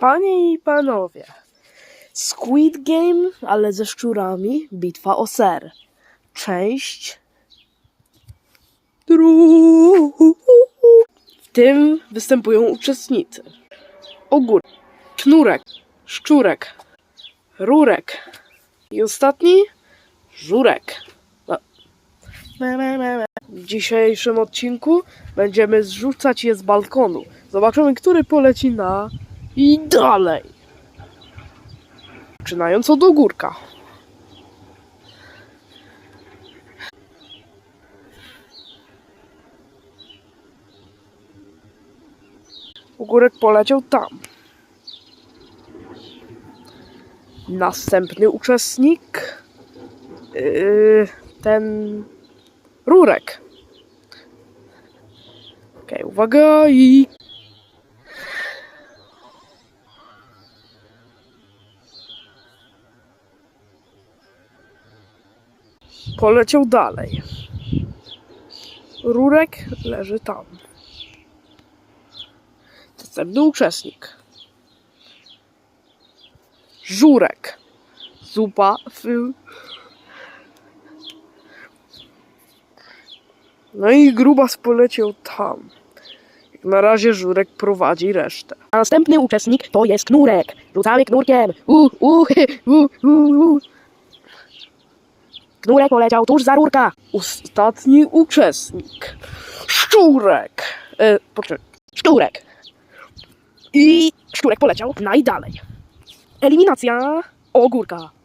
Panie i panowie, Squid Game, ale ze szczurami, bitwa o ser. Część. W tym występują uczestnicy. Ogór, knurek, szczurek, rurek i ostatni żurek. No. W dzisiejszym odcinku będziemy zrzucać je z balkonu. Zobaczymy, który poleci na i dalej. Zaczynając od ogórka. Ogórek poleciał tam. Następny uczestnik. Yy, ten rurek. Okej, uwaga i poleciał dalej. Rurek leży tam. Następny uczestnik. Żurek. Zupa. W... No i grubas poleciał tam. Jak na razie żurek prowadzi resztę. A następny uczestnik to jest knurek. Rzucamy knurkiem. U, u, u, u, u. Knurek poleciał tuż za rurka. Ostatni uczestnik. Szczurek. E, poczekaj. Szczurek. I szczurek poleciał najdalej. Eliminacja ogórka.